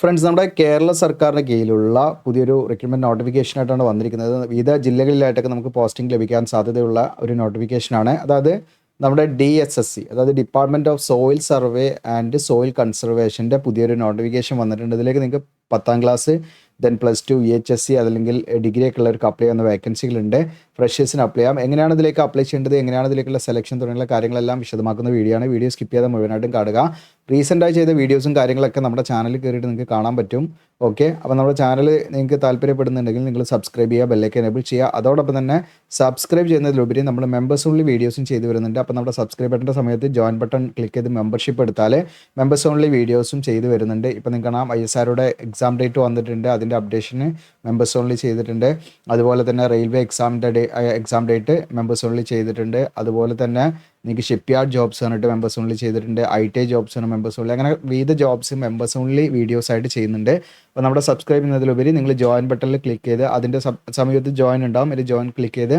Friends നമ്മുടെ കേരള സർക്കാരിന്റെ കീഴിലുള്ള പുതിയൊരു റിക്രൂട്ട്മെന്റ് നോട്ടിഫിക്കേഷൻ ആയിട്ടാണ് വന്നിരിക്കുന്നത്. വിവിധ ജില്ലകളിലായിട്ടൊക്കെ നമുക്ക് പോസ്റ്റിംഗ് ലഭിക്കാൻ സാധ്യതയുള്ള ഒരു നോട്ടിഫിക്കേഷനാണ് അതായത് നമ്മുടെ ഡി എസ് എസ് സി അതായത് department of soil survey and soil കൺസർവേഷന്റെ പുതിയൊരു നോട്ടിഫിക്കേഷൻ വന്നിട്ടുണ്ട്. ഇതിലേക്ക് നിങ്ങൾക്ക് പത്താം class then plus two E H S C അതല്ലെങ്കിൽ ഡിഗ്രി ഒക്കെ ഉള്ളവർക്ക് അപ്ലൈ ചെയ്യുന്ന വേക്കൻസികളുണ്ട് ഫ്രഷേഴ്സിന് അപ്ലൈ ചെയ്യാം. എങ്ങനെയാണ് ഇതിലേക്ക് അപ്ലൈ ചെയ്യേണ്ടത്? എങ്ങനെയാണ് ഇതിലേക്കുള്ള സെലക്ഷൻ തുടങ്ങിയുള്ള കാര്യങ്ങളെല്ലാം വിശദമാക്കുന്ന വീഡിയോ ആണ്. വീഡിയോ സ്കിപ്പ് ചെയ്യാതെ മുഴുവനായിട്ടും കാണുക. റീസെന്റായി ചെയ്ത വീഡിയോസും കാര്യങ്ങളൊക്കെ നമ്മുടെ ചാനലിൽ കയറിയിട്ട് നിങ്ങൾക്ക് കാണാൻ പറ്റും. ഓക്കെ അപ്പോൾ നമ്മുടെ ചാനൽ നിങ്ങൾക്ക് താല്പര്യപ്പെടുന്നുണ്ടെങ്കിൽ നിങ്ങൾ സബ്സ്ക്രൈബ് ചെയ്യുക ബെല്ലേക്ക് എനേബിൾ ചെയ്യുക. അതോടൊപ്പം തന്നെ സബ്സ്ക്രൈബ് ചെയ്യുന്നതിലുപരി നമ്മൾ മെമ്പേഴ്സ് ഓൺലി വീഡിയോസും ചെയ്തു വരുന്നുണ്ട്. അപ്പോൾ നമ്മുടെ സബ്സ്ക്രൈബ് ബട്ടന്റെ സമയത്ത് ജോയിൻ ബട്ടൺ ക്ലിക്ക് ചെയ്ത് മെമ്പർഷിപ്പ് എടുത്താൽ മെമ്പേഴ്സ് ഓൺലി വീഡിയോസും ചെയ്തു വരുന്നുണ്ട്. ഇപ്പോൾ നിങ്ങൾക്ക് കാണാം ഐ എസ് ആറുടെ എക്സാം ഡേറ്റ് വന്നിട്ടുണ്ട്. അതിന്റെ അപ്ഡേഷന് മെമ്പേഴ്സ് ഓൺലി ചെയ്തിട്ടുണ്ട്. അതുപോലെ തന്നെ റെയിൽവേ എക്സാമിന്റെ എക്സാം ഡേറ്റ് മെമ്പേഴ്സ് ഓൺലി ചെയ്തിട്ടുണ്ട്. അതുപോലെ തന്നെ നിങ്ങൾക്ക് ഷിപ്പ് യാർഡ് ജോബ്സ് പറഞ്ഞിട്ട് മെമ്പേഴ്സ് ഓൺലി ചെയ്തിട്ടുണ്ട്. ഐ ടി ഐ ജോബ്സ് ആണ് മെമ്പേഴ്സ് ഓൺലി അങ്ങനെ വിവിധ ജോബ്സ് മെമ്പേഴ്സ് ഓൺലി വീഡിയോസ് ആയിട്ട് ചെയ്യുന്നുണ്ട്. അപ്പോൾ നമ്മുടെ സബ്സ്ക്രൈബ് ചെയ്യുന്നതിലുപരി നിങ്ങൾ ജോയിൻ ബട്ടണിൽ ക്ലിക്ക് ചെയ്ത് അതിന്റെ സമയത്ത് ജോയിൻ ഉണ്ടാവും. ഒരു ജോയിൻ ക്ലിക്ക് ചെയ്ത്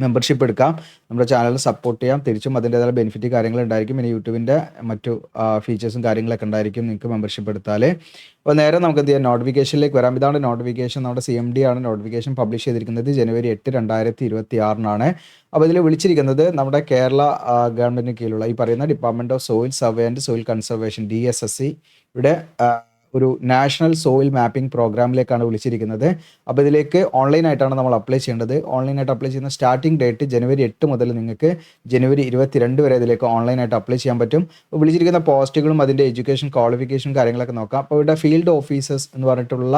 മെമ്പർഷിപ്പ് എടുക്കാം. നമ്മുടെ ചാനൽ സപ്പോർട്ട് ചെയ്യാം. തിരിച്ചും അതിന്റെതായ ബെനിഫിറ്റ് കാര്യങ്ങൾ ഉണ്ടായിരിക്കും ഇനി യൂട്യൂബിന്റെ മറ്റു ഫീച്ചേഴ്സും കാര്യങ്ങളൊക്കെ ഉണ്ടായിരിക്കും നിങ്ങൾക്ക് മെമ്പർഷിപ്പ് എടുത്താൽ അപ്പോൾ നേരെ നമുക്ക് എന്ത് ചെയ്യാം? നോട്ടിഫിക്കേഷനിലേക്ക് വരാം. ഇതാണ് നോട്ടിഫിക്കേഷൻ നമ്മുടെ സി എം ഡി ആണ് നോട്ടിഫിക്കേഷൻ പബ്ലിഷ് ചെയ്തിരിക്കുന്നത്. ജനുവരി എട്ട് രണ്ടായിരത്തി ഇരുപത്തി ആറിനാണ് അപ്പോൾ ഇതിൽ വിളിച്ചിരിക്കുന്നത് നമ്മുടെ കേരള ഗവൺമെന്റിന് കീഴിലുള്ള ഈ പറയുന്ന department of soil survey and soil conservation D S S C ഇവിടെ ഒരു നാഷണൽ സോയിൽ മാപ്പിംഗ് പ്രോഗ്രാമിലേക്കാണ് വിളിച്ചിരിക്കുന്നത്. അപ്പോൾ ഇതിലേക്ക് ഓൺലൈനായിട്ടാണ് നമ്മൾ അപ്ലൈ ചെയ്യേണ്ടത്. ഓൺലൈനായിട്ട് അപ്ലൈ ചെയ്യുന്ന സ്റ്റാർട്ടിംഗ് ഡേറ്റ് ജനുവരി എട്ട് മുതൽ നിങ്ങൾക്ക് ജനുവരി ഇരുപത്തിരണ്ട് വരെ ഇതിലേക്ക് ഓൺലൈനായിട്ട് അപ്ലൈ ചെയ്യാൻ പറ്റും. വിളിച്ചിരിക്കുന്ന പോസ്റ്റുകളും അതിന്റെ എഡ്യൂക്കേഷൻ ക്വാളിഫിക്കേഷൻ കാര്യങ്ങളൊക്കെ നോക്കാം. അപ്പോൾ ഇവിടെ ഫീൽഡ് ഓഫീസേഴ്സ് എന്ന് പറഞ്ഞിട്ടുള്ള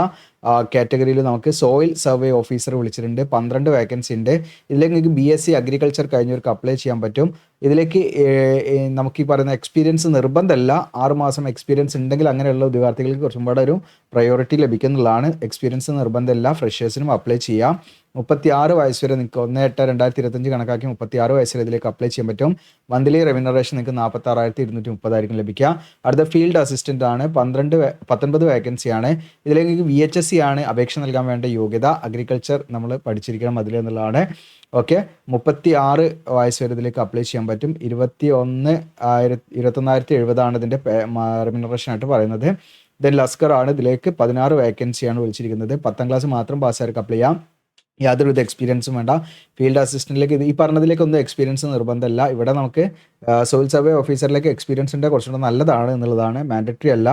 കാറ്റഗറിയിൽ നമുക്ക് സോയിൽ സർവേ ഓഫീസർ വിളിച്ചിട്ടുണ്ട്. പന്ത്രണ്ട് വേക്കൻസി ഉണ്ട്. ഇതിലേക്ക് നിങ്ങൾക്ക് ബി എസ് സി അഗ്രികൾച്ചർ കഴിഞ്ഞവർക്ക് അപ്ലൈ ചെയ്യാൻ പറ്റും. ഇതിലേക്ക് നമുക്ക് ഈ പറയുന്ന എക്സ്പീരിയൻസ് നിർബന്ധമല്ല. ആറുമാസം എക്സ്പീരിയൻസ് ഉണ്ടെങ്കിൽ അങ്ങനെയുള്ള ഉദ്യോഗാർത്ഥികൾക്ക് കുറച്ചും കൂടെ ഒരു പ്രയോറിറ്റി ലഭിക്കുന്നുള്ളതാണ്. എക്സ്പീരിയൻസ് നിർബന്ധമല്ല. ഫ്രഷേഴ്സിനും അപ്ലൈ ചെയ്യാം. മുപ്പത്തി ആറ് വയസ്സ് വരെ നിങ്ങൾക്ക് ഒന്ന് എട്ട് രണ്ടായിരത്തി ഇരുപത്തഞ്ച് കണക്കാക്കി മുപ്പത്തി ആറ് വയസ്സ് വരെ ഇതിലേക്ക് അപ്ലൈ ചെയ്യാൻ പറ്റും. മന്ത്ലി റെമ്യൂണറേഷൻ നിങ്ങൾക്ക് നാൽപ്പത്തി ആറായിരത്തി ഇരുന്നൂറ്റി മുപ്പതായിരിക്കും ലഭിക്കുക. അടുത്ത ഫീൽഡ് അസിസ്റ്റന്റ് ആണ്. പന്ത്രണ്ട് പത്തൊൻപത് വേക്കൻസിയാണ് ഇതിലേക്ക് വി എച്ച് എസ് സി ആണ് അപേക്ഷ നൽകാൻ വേണ്ട യോഗ്യത. അഗ്രികൾച്ചർ നമ്മൾ പഠിച്ചിരിക്കണം അതിൽ എന്നുള്ളതാണ്. ഓക്കെ. മുപ്പത്തി ആറ് വയസ്സ് വരെ ഇതിലേക്ക് അപ്ലൈ ചെയ്യാൻ പറ്റും. ഇരുപത്തി ഒന്ന് ആയിരത്തി ഇരുപത്തൊന്നായിരത്തി എഴുപതാണ് ഇതിന്റെ റെമ്യൂണറേഷൻ ആയിട്ട് പറയുന്നത്. ദെൻ ലസ്കർ ആണ്. ഇതിലേക്ക് പതിനാറ് വേക്കൻസിയാണ് വിളിച്ചിരിക്കുന്നത്. പത്താം ക്ലാസ് മാത്രം പാസ്സായവർക്ക് അപ്ലൈ ചെയ്യാം. യാതൊരുവിധ എക്സ്പീരിയൻസും വേണ്ട. ഫീൽഡ് അസിസ്റ്റന്റിലേക്ക് ഇത് ഈ പറഞ്ഞതിലേക്ക് ഒന്നും എക്സ്പീരിയൻസ് നിർബന്ധമല്ല. ഇവിടെ നമുക്ക് സിവിൽ സർവേ ഓഫീസറിലേക്ക് എക്സ്പീരിയൻസ് ഉണ്ടെങ്കിൽ കുറച്ചുകൂടെ നല്ലതാണ് എന്നുള്ളതാണ്. മാൻഡറ്ററി അല്ല.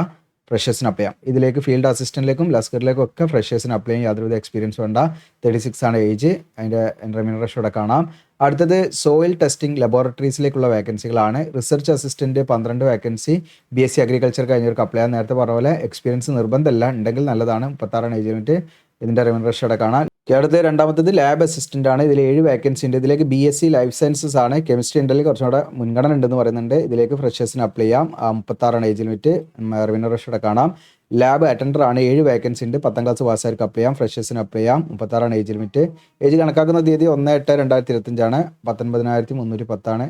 ഫ്രഷേഴ്സിന് അപ്ലൈ ചെയ്യാം. ഇതിലേക്ക് ഫീൽഡ് അസിസ്റ്റന്റിലേക്കും ലസ്കറിലേക്കും ഒക്കെ ഫ്രഷേഴ്സിന് അപ്ലൈ ചെയ്യാൻ യാതൊരുവിധ എക്സ്പീരിയൻസ് വേണ്ട. തേർട്ടി സിക്സ് ആണ് ഏജ് അതിന്റെ റെമ്യൂണറേഷൻ ഇവിടെ കാണാം. അടുത്തത് സോയിൽ ടെസ്റ്റിംഗ് ലബോറട്ടറീസിലേക്കുള്ള വേക്കൻസികളാണ് റിസർച്ച് അസിസ്റ്റന്റ് പന്ത്രണ്ട് vacancy B S C agriculture കഴിഞ്ഞവർക്ക് apply ചെയ്യാൻ നേരത്തെ പറഞ്ഞ പോലെ എക്സ്പീരിയൻസ് നിർബന്ധമല്ല. ഉണ്ടെങ്കിൽ നല്ലതാണ്. മുപ്പത്താറാണ് ഏജ് ലിമിറ്റ് ഇതിന്റെ റെമ്യൂണറേഷൻ ഇവിടെ കാണാം. അടുത്ത രണ്ടാമത്തേത് ലാബ് അസിസ്റ്റന്റ് ആണ്. ഇതിൽ ഏഴ് വേക്കൻസി ഉണ്ട്. ഇതിലേക്ക് B S C life sciences ആണ്. കെമിസ്ട്രി ഉണ്ടെങ്കിൽ കുറച്ചുകൂടെ മുൻഗണന ഉണ്ടെന്ന് പറയുന്നുണ്ട്. ഇതിലേക്ക് ഫ്രഷേഴ്സിന് അപ്ലൈ ചെയ്യാം. മുപ്പത്താറാണ് ഏജ് ലിമിറ്റ് ഇവിടെ കാണാം. ലാബ് അറ്റൻഡർ ആണ്. ഏഴ് വേക്കൻസി ഉണ്ട്. പത്താം ക്ലാസ് പാസ്സാർക്ക് അപ്ലൈ ചെയ്യാം. ഫ്രഷേഴ്സിന് അപ്ലൈ ചെയ്യാം. മുപ്പത്താറാണ് ഏജ് ലിമിറ്റ് ഏജ് കണക്കാക്കുന്ന തീയതി ഒന്ന് എട്ട് രണ്ടായിരത്തി ഇരുപത്തഞ്ചാണ് പത്തൊൻപതിനായിരത്തി മുന്നൂറ്റി പത്താണ്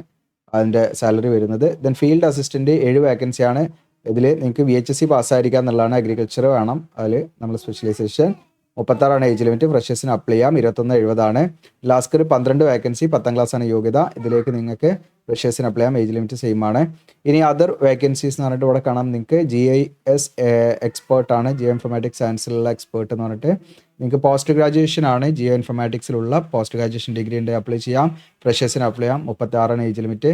അതിന്റെ സാലറി വരുന്നത്. ദെൻ ഫീൽഡ് അസിസ്റ്റന്റ് ഏഴ് വേക്കൻസിയാണ് ഇതിൽ നിങ്ങൾക്ക് വി എച്ച് എസ് സി പാസ്സായിരിക്കുക എന്നുള്ളതാണ് അഗ്രികൾച്ചർ വേണം. അതിൽ നമ്മൾ സ്പെഷ്യലൈസേഷൻ മുപ്പത്താറാണ് ഏജ് ലിമിറ്റ് ഫ്രഷേഴ്സിന് അപ്ലൈ ചെയ്യാം. ഇരുപത്തൊന്ന് എഴുപതാണ്. ലാസ്കർ പന്ത്രണ്ട് വേക്കൻസി പത്താം ക്ലാസ് ആണ് യോഗ്യത. ഇതിലേക്ക് നിങ്ങൾക്ക് ഫ്രഷേഴ്സിന് അപ്ലൈ ചെയ്യാം. ഏജ് ലിമിറ്റ് സെയിം ആണ്. ഇനി അതർ വേക്കൻസീസ് എന്ന് പറഞ്ഞിട്ട് ഇവിടെ കാണാം. നിങ്ങൾക്ക് ജി ഐ എസ് ആണ്. ജിയോ ഇൻഫർമാറ്റിക്സ് സയൻസിലുള്ള എക്സ്പേർട്ട് എന്ന് പറഞ്ഞിട്ട് നിങ്ങൾക്ക് പോസ്റ്റ് ഗ്രാജുവേഷൻ ആണ്. ജിയോ ഇൻഫർമാറ്റിക്സിലുള്ള പോസ്റ്റ് ഗ്രാജുവേഷൻ ഡിഗ്രി ഉണ്ട്. അപ്ലൈ ചെയ്യാം. ഫ്രഷേഴ്സിന് അപ്ലൈ ചെയ്യാം. മുപ്പത്തി ആറാണ് ഏജ് ലിമിറ്റ്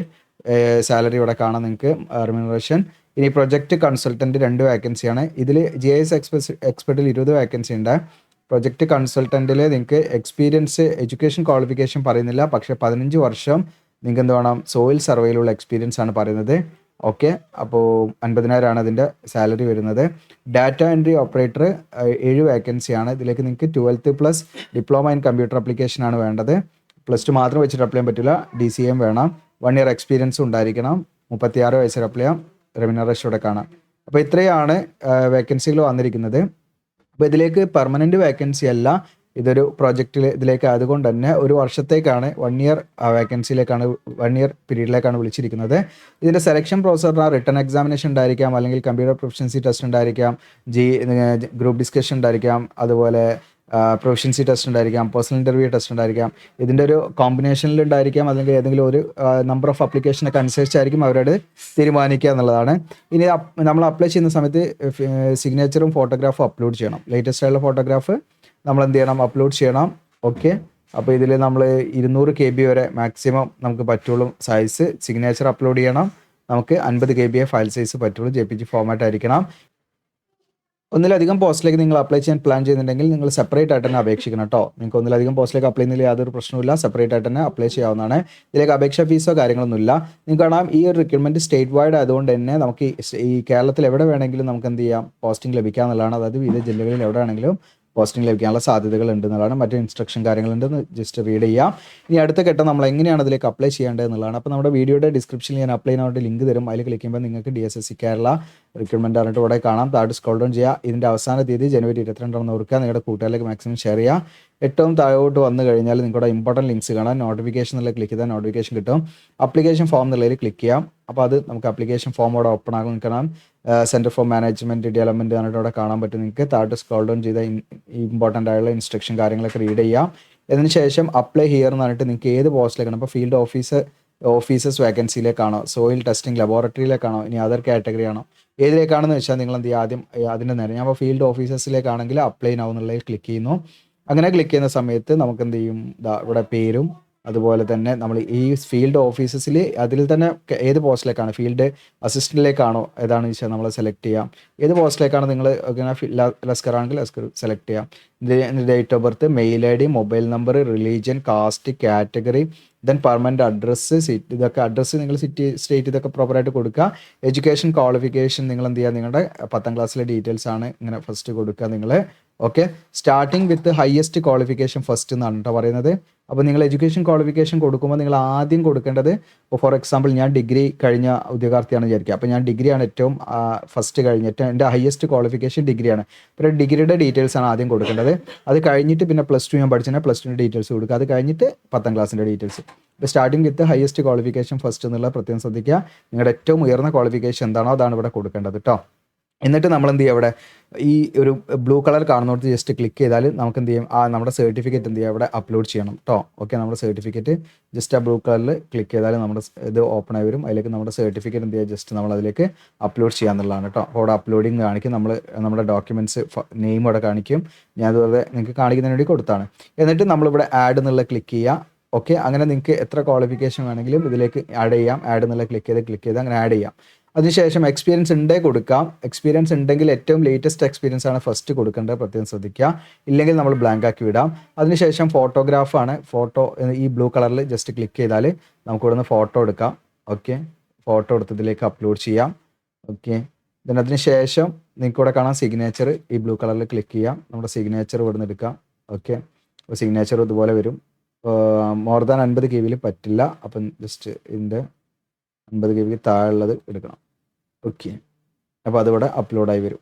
സാലറി ഇവിടെ കാണാം നിങ്ങൾക്ക് റിമിനറേഷൻ ഇനി പ്രൊജക്ട് കൺസൾട്ടന്റ് രണ്ട് വേക്കൻസിയാണ് ഇതിൽ ജി ഐ എസ് എക്സ്പെസ് എക്സ്പെർട്ടിൽ ഇരുപത് വേക്കൻസി ഉണ്ട്. പ്രൊജക്ട് കൺസൾട്ടന്റിൽ നിങ്ങൾക്ക് എക്സ്പീരിയൻസ് എഡ്യൂക്കേഷൻ ക്വാളിഫിക്കേഷൻ പറയുന്നില്ല. പക്ഷേ പതിനഞ്ച് വർഷം നിങ്ങൾക്ക് എന്ത് വേണം? സോയിൽ സർവേയിലുള്ള എക്സ്പീരിയൻസ് ആണ് പറയുന്നത്. ഓക്കെ അപ്പോൾ അൻപതിനായിരമാണ് അതിന്റെ സാലറി വരുന്നത്. ഡാറ്റ എൻട്രി ഓപ്പറേറ്റർ ഏഴ് വേക്കൻസിയാണ് ഇതിലേക്ക് നിങ്ങൾക്ക് twelfth plus diploma in computer application ആണ് വേണ്ടത്. പ്ലസ് ടു മാത്രം വെച്ചിട്ട് അപ്ലൈ ചെയ്യാൻ പറ്റില്ല. ഡി സി എം വേണം. വൺ ഇയർ എക്സ്പീരിയൻസ് ഉണ്ടായിരിക്കണം. മുപ്പത്തിയാറ് വയസ്സിൽ അപ്ലൈ ചെയ്യാം. റെമിനറേഷൻ ഇവിടെ കാണാം. അപ്പോൾ ഇത്രയാണ് വേക്കൻസികൾ വന്നിരിക്കുന്നത്. അപ്പോൾ ഇതിലേക്ക് പെർമനന്റ് വേക്കൻസി അല്ല. ഇതൊരു പ്രോജക്റ്റിൽ ഇതിലേക്ക് ആയതുകൊണ്ട് തന്നെ ഒരു വർഷത്തേക്കാണ് വൺ ഇയർ വേക്കൻസിയിലേക്കാണ് വൺ ഇയർ പീരീഡിലേക്കാണ് വിളിച്ചിരിക്കുന്നത്. ഇതിന്റെ സെലക്ഷൻ പ്രോസറിന് റിട്ടേൺ എക്സാമിനേഷൻ ഉണ്ടായിരിക്കാം അല്ലെങ്കിൽ കമ്പ്യൂട്ടർ പ്രൊഫഷൻസി ടെസ്റ്റ് ഉണ്ടായിരിക്കാം ജി ഗ്രൂപ്പ് ഡിസ്കഷൻ ഉണ്ടായിരിക്കാം അതുപോലെ പ്രൊഫഷൻസി ടെസ്റ്റ് ഉണ്ടായിരിക്കാം പേഴ്സണൽ ഇന്റർവ്യൂ ടെസ്റ്റ് ഉണ്ടായിരിക്കാം. ഇതിന്റെ ഒരു കോമ്പിനേഷനിൽ ഉണ്ടായിരിക്കാം അല്ലെങ്കിൽ ഏതെങ്കിലും ഒരു നമ്പർ ഓഫ് അപ്ലിക്കേഷനൊക്കെ അനുസരിച്ചായിരിക്കും അവരോട് തീരുമാനിക്കുക എന്നുള്ളതാണ്. ഇനി നമ്മൾ അപ്ലൈ ചെയ്യുന്ന സമയത്ത് സിഗ്നേച്ചറും ഫോട്ടോഗ്രാഫും അപ്ലോഡ് ചെയ്യണം. ലേറ്റസ്റ്റ് ആയിട്ടുള്ള ഫോട്ടോഗ്രാഫ് നമ്മൾ എന്ത് ചെയ്യണം? അപ്ലോഡ് ചെയ്യണം. ഓക്കെ അപ്പോൾ ഇതിൽ നമ്മൾ ഇരുന്നൂറ് കെ ബി വരെ മാക്സിമം നമുക്ക് പറ്റുള്ളൂ സൈസ് സിഗ്നേച്ചർ അപ്ലോഡ് ചെയ്യണം. നമുക്ക് അൻപത് കെ ബി ഫയൽ സൈസ് പറ്റുള്ളൂ. ജെ പി ജി ഫോമാറ്റ് ആയിരിക്കണം. ഒന്നിലധികം പോസ്റ്റിലേക്ക് നിങ്ങൾ അപ്ലൈ ചെയ്യാൻ പ്ലാൻ ചെയ്യുന്നുണ്ടെങ്കിൽ നിങ്ങൾ സെപ്പറേറ്റ് ആയിട്ട് തന്നെ അപേക്ഷിക്കണം കേട്ടോ നിങ്ങൾക്ക് ഒന്നിലധികം പോസ്റ്റിലേക്ക് അപ്ലൈ ചെയ്യുന്നതിൽ യാതൊരു പ്രശ്നവുമില്ല. സെപ്പറേറ്റ് ആയിട്ട് തന്നെ അപ്ലൈ ചെയ്യാവുന്നതാണ്. ഇതിലേക്ക് അപേക്ഷാ ഫീസോ കാര്യങ്ങളൊന്നുമില്ല. നിങ്ങൾക്ക് കാണാം ഈ ഒരു റിക്രൂട്ട്മെന്റ് സ്റ്റേറ്റ് വൈഡ് ആയതുകൊണ്ട് തന്നെ നമുക്ക് ഈ കേരളത്തിൽ എവിടെ വേണമെങ്കിലും നമുക്ക് എന്ത് ചെയ്യാം? പോസ്റ്റിംഗ് ലഭിക്കാന്നുള്ളതാണ് അതായത് വിവിധ ജില്ലകളിൽ എവിടെ വേണമെങ്കിലും പോസ്റ്റിംഗ് ലഭിക്കാനുള്ള സാധ്യതകൾ എന്നുള്ളതാണ് മറ്റു ഇൻസ്ട്രക്ഷൻ കാര്യങ്ങളുണ്ടെന്ന് ജസ്റ്റ് റീഡ് ചെയ്യാം. ഇനി അടുത്ത ഘട്ടം നമ്മൾ എങ്ങനെയാണ് അതിലേക്ക് അപ്ലൈ ചെയ്യേണ്ടത് എന്നുള്ളതാണ്. അപ്പോൾ നമ്മുടെ വീഡിയോയുടെ ഡിസ്ക്രിപ്ഷനിൽ ഞാൻ അപ്ലൈ ചെയ്യാനായിട്ട് ലിങ്ക് തരും. അതിൽ ക്ലിക്ക് ചെയ്യുമ്പോൾ നിങ്ങൾക്ക് D S S C Kerala recruitment ആയിട്ട് ഇവിടെ കാണാം. താഴെ സ്ക്രോൾ ഡൗൺ ചെയ്യുക ഇതിന്റെ അവസാന തീയതി ജനുവരി ഇരുപത്തിരണ്ടാണെന്ന് ഓർക്കുക. നിങ്ങളുടെ കൂട്ടുകാരിലേക്ക് മാക്സിമം ഷെയർ ചെയ്യുക ഏറ്റവും താഴോട്ട് വന്നു കഴിഞ്ഞാൽ നിങ്ങളുടെ ഇമ്പോർട്ടന്റ് ലിങ്ക്സ് കാണാം. നോട്ടിഫിക്കേഷൻ എന്നുള്ള ക്ലിക്ക് ചെയ്താൽ നോട്ടിഫിക്കേഷൻ കിട്ടും. അപ്ലിക്കേഷൻ ഫോം എന്നുള്ളതിൽ ക്ലിക്ക് ചെയ്യാം. അപ്പോൾ അത് നമുക്ക് അപ്ലിക്കേഷൻ ഫോം അവിടെ ഓപ്പൺ ആകും കാണാം. സെന്റർ ഫോർ മാനേജ്മെന്റ് ഡെവലപ്മെന്റ് പറഞ്ഞിട്ട് അവിടെ കാണാൻ പറ്റും. നിങ്ങൾക്ക് താഴോട്ട് സ്ക്രോൾ ഡൗൺ ചെയ്ത ഇമ്പോർട്ടന്റ് ആയുള്ള ഇൻസ്ട്രക്ഷൻ കാര്യങ്ങളൊക്കെ റീഡ് ചെയ്യാം. അതിന് ശേഷം അപ്ലൈ ഹിയർ എന്ന് പറഞ്ഞിട്ട് നിങ്ങൾക്ക് ഏത് പോസ്റ്റിലേക്കാണ് അപ്പോൾ ഫീൽഡ് ഓഫീസ് ഓഫീസസ് വേക്കൻസിയിലേക്കാണോ സോയിൽ ടെസ്റ്റിംഗ് ലബോറട്ടറിയിലേക്കാണോ ഇനി അതർ കാറ്റഗറി ആണോ? ഏതിലേക്കാണെന്ന് വെച്ചാൽ നിങ്ങൾ എന്ത് ആദ്യം അതിന്റെ നേരെ. ഞാൻ ഫീൽഡ് ഓഫീസസിലേക്കാണെങ്കിൽ അപ്ലൈ നൗ എന്നുള്ളതിൽ ക്ലിക്ക് ചെയ്യുന്നു. അങ്ങനെ ക്ലിക്ക് ചെയ്യുന്ന സമയത്ത് നമുക്ക് എന്ത് ചെയ്യും? ഇവിടെ പേരും അതുപോലെ തന്നെ നമ്മൾ ഈ ഫീൽഡ് ഓഫീസസിൽ അതിൽ തന്നെ ഏത് പോസ്റ്റിലേക്കാണ്? ഫീൽഡ് അസിസ്റ്റന്റിലേക്കാണോ ഏതാണ് വെച്ചാൽ നമ്മൾ സെലക്ട് ചെയ്യാം? ഏത് പോസ്റ്റിലേക്കാണ് നിങ്ങൾ ലസ്കർ ആണെങ്കിൽ ലസ്കർ സെലക്ട് ചെയ്യാം? Date of birth mail I D mobile number religion caste category then permanent address sit ഇതൊക്കെ അഡ്രസ്സ് നിങ്ങൾ സിറ്റി സ്റ്റേറ്റ് ഇതൊക്കെ പ്രോപ്പറായിട്ട് കൊടുക്കുക. എഡ്യൂക്കേഷൻ ക്വാളിഫിക്കേഷൻ നിങ്ങൾ എന്ത് ചെയ്യുക? നിങ്ങളുടെ പത്താം ക്ലാസ്സിലെ ഡീറ്റെയിൽസ് ആണ് ഇങ്ങനെ ഫസ്റ്റ് കൊടുക്കുക നിങ്ങൾ okay starting with highest qualification first എന്നാണ് കേട്ടോ പറയുന്നത്. അപ്പോൾ നിങ്ങൾ എഡ്യൂക്കേഷൻ ക്വാളിഫിക്കേഷൻ കൊടുക്കുമ്പോൾ നിങ്ങൾ ആദ്യം കൊടുക്കേണ്ടത് ഇപ്പോൾ ഫോർ എക്സാമ്പിൾ ഞാൻ ഡിഗ്രി കഴിഞ്ഞ ഉദ്യോഗാർത്ഥിയാണ് വിചാരിക്കുക. അപ്പോൾ ഞാൻ ഡിഗ്രിയാണ് ഏറ്റവും ഫസ്റ്റ് കഴിഞ്ഞിട്ട് എന്റെ ഹയസ്റ്റ് ക്വാളിഫിക്കേഷൻ ഡിഗ്രിയാണ് പിന്നെ ഡിഗ്രിയുടെ ഡീറ്റെയിൽസ് ആണ് ആദ്യം കൊടുക്കേണ്ടത്. അത് കഴിഞ്ഞിട്ട് പിന്നെ പ്ലസ് ടു ഞാൻ പഠിച്ചാൽ പ്ലസ് ടുവിന്റെ ഡീറ്റെയിൽസ് കൊടുക്കുക. അത് കഴിഞ്ഞിട്ട് പത്താം ക്ലാസ്സിന്റെ ഡീറ്റെയിൽസ് ഇപ്പോൾ starting with highest qualification first എന്നുള്ള പ്രത്യേകം ശ്രദ്ധിക്കുക. നിങ്ങളുടെ ഏറ്റവും ഉയർന്ന ക്വാളിഫിക്കേഷൻ എന്താണോ അതാണ് ഇവിടെ കൊടുക്കേണ്ടത് കേട്ടോ എന്നിട്ട് നമ്മൾ എന്ത് ചെയ്യും അവിടെ? ഈ ഒരു ബ്ലൂ കളർ കാണുന്നിടത്ത് ജസ്റ്റ് ക്ലിക്ക് ചെയ്താൽ നമുക്ക് എന്ത് ചെയ്യും? ആ നമ്മുടെ സർട്ടിഫിക്കറ്റ് എന്ത് ചെയ്യുക അവിടെ അപ്ലോഡ് ചെയ്യണം കേട്ടോ ഓക്കെ നമ്മുടെ സർട്ടിഫിക്കറ്റ് ജസ്റ്റ് ആ ബ്ലൂ കളറിൽ ക്ലിക്ക് ചെയ്താൽ നമ്മുടെ ഇത് ഓപ്പൺ ആയി വരും. അതിലേക്ക് നമ്മുടെ സർട്ടിഫിക്കറ്റ് എന്ത് ചെയ്യുക ജസ്റ്റ് നമ്മൾ അതിലേക്ക് അപ്ലോഡ് ചെയ്യാന്നുള്ളതാണ് കേട്ടോ അപ്പോൾ അവിടെ അപ്ലോഡിങ് കാണിക്കും. നമ്മൾ നമ്മുടെ ഡോക്യുമെന്റ്സ് നെയിം അവിടെ കാണിക്കും. ഞാൻ അതുപോലെ നിങ്ങൾക്ക് കാണിക്കുന്നതിന് വേണ്ടി കൊടുത്താണ്. എന്നിട്ട് നമ്മളിവിടെ ആഡ് എന്നുള്ള ക്ലിക്ക് ചെയ്യുക ഓക്കെ അങ്ങനെ നിങ്ങൾക്ക് എത്ര ക്വാളിഫിക്കേഷൻ വേണമെങ്കിലും ഇതിലേക്ക് ആഡ് ചെയ്യാം. ആഡ് എന്നുള്ള ക്ലിക്ക് ചെയ്ത് ക്ലിക്ക് ചെയ്ത് അങ്ങനെ ആഡ് ചെയ്യാം. അതിനുശേഷം എക്സ്പീരിയൻസ് ഉണ്ടേ കൊടുക്കാം. എക്സ്പീരിയൻസ് ഉണ്ടെങ്കിൽ ഏറ്റവും ലേറ്റസ്റ്റ് എക്സ്പീരിയൻസ് ആണ് ഫസ്റ്റ് കൊടുക്കേണ്ടത്. പ്രത്യേകം ശ്രദ്ധിക്കുക. ഇല്ലെങ്കിൽ നമ്മൾ ബ്ലാങ്ക് ആക്കി വിടാം. അതിനുശേഷം ഫോട്ടോഗ്രാഫാണ് ഫോട്ടോ ഈ ബ്ലൂ കളറിൽ ജസ്റ്റ് ക്ലിക്ക് ചെയ്താൽ നമുക്ക് ഇവിടുന്ന് ഫോട്ടോ എടുക്കാം. ഓക്കെ ഫോട്ടോ എടുത്തതിലേക്ക് അപ്ലോഡ് ചെയ്യാം. ഓക്കെ ദെൻ അതിന് ശേഷം നിങ്ങൾക്ക് ഇവിടെ കാണാം സിഗ്നേച്ചർ ഈ ബ്ലൂ കളറിൽ ക്ലിക്ക് ചെയ്യാം. നമ്മുടെ സിഗ്നേച്ചർ ഇവിടുന്ന് എടുക്കാം. ഓക്കെ അപ്പോൾ സിഗ്നേച്ചർ ഇതുപോലെ വരും. മോർ ദാൻ അൻപത് കെ വിയിൽ പറ്റില്ല. അപ്പം ജസ്റ്റ് ഇതിന്റെ അൻപത് കെ വിക്ക് താഴെയുള്ളത് എടുക്കണം. ഓക്കെ അപ്പോൾ അതിവിടെ അപ്ലോഡായി വരും.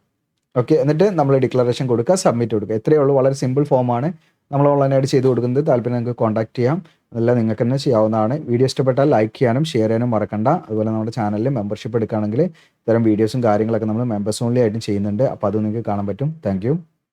ഓക്കെ എന്നിട്ട് നമ്മൾ ഡിക്ലറേഷൻ കൊടുക്കുക സബ്മിറ്റ് കൊടുക്കുക. എത്രയേ ഉള്ളൂ. വളരെ സിമ്പിൾ ഫോമാണ് നമ്മൾ ഓൺലൈനായിട്ട് ചെയ്ത് കൊടുക്കുന്നത്. താല്പര്യം നിങ്ങൾക്ക് കോൺടാക്ട് ചെയ്യാം. അതെല്ലാം നിങ്ങൾക്ക് തന്നെ ചെയ്യാവുന്നതാണ്. വീഡിയോ ഇഷ്ടപ്പെട്ടാൽ ലൈക്ക് ചെയ്യാനും ഷെയർ ചെയ്യാനും മറക്കണ്ട. അതുപോലെ നമ്മുടെ ചാനലിൽ മെമ്പർഷിപ്പ് എടുക്കുകയാണെങ്കിൽ ഇത്തരം വീഡിയോസും കാര്യങ്ങളൊക്കെ നമ്മൾ മെമ്പേഴ്സ് ഓൺലി ആയിട്ടും ചെയ്യുന്നുണ്ട്. അപ്പോൾ അത് നിങ്ങൾക്ക് കാണാൻ പറ്റും. താങ്ക്